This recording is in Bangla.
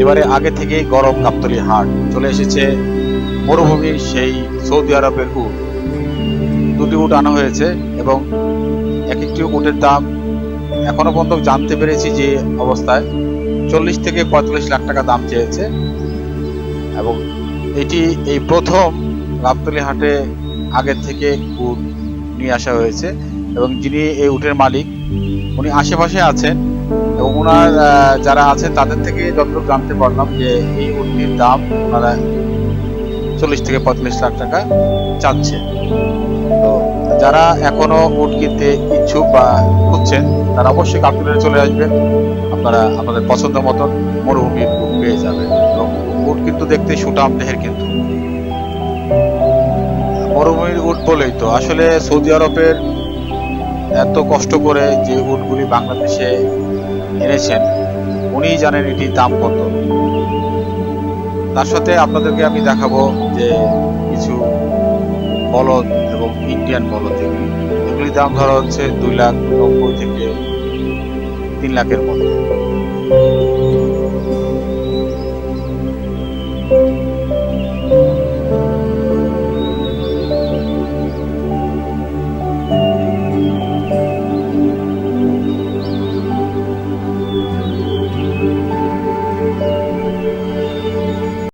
এবারে আগে থেকেই গরম গাবতলি হাট চলে এসেছে। মরুভূমির সেই সৌদি আরবের উট। দুটি উট আনা হয়েছে এবং এক একটি উটের দাম এখনও পর্যন্ত জানতে পেরেছি যে অবস্থায় চল্লিশ থেকে পঁয়তাল্লিশ লাখ টাকা দাম চেয়েছে এবং এটি এই প্রথম গাবতলি হাটে আগের থেকে উট নিয়ে আসা হয়েছে এবং যিনি এই উটের মালিক, উনি আশেপাশে আছেন। এবং ওনার যারা আছেন তাদের থেকে যতটুকু জানতে পারলাম যে এই উটটির দাম ওনারা চল্লিশ থেকে পঁয়তাল্লিশ লাখ টাকা চাচ্ছে। তো যারা এখনও উট কিনতে ইচ্ছুক বা খুঁজছেন, তারা অবশ্যই কাপ্তানে চলে আসবেন। আপনারা আপনাদের পছন্দ মতন মরুভূমির উট পেয়ে যাবেন। এবং উট কিন্তু দেখতে সুটাম দেহের কিন্তু। মরুভূমির উট বলেই তো, আসলে সৌদি আরবের এত কষ্ট করে যে উটগুলি বাংলাদেশে এনেছেন উনিই জানেন এটির দাম কত। তার সাথে আপনাদেরকে আমি দেখাবো যে কিছু বলদ এবং ইন্ডিয়ান বলদ এগুলি। এগুলির দাম ধরা হচ্ছে দুই লাখ নব্বই থেকে তিন লাখের মতো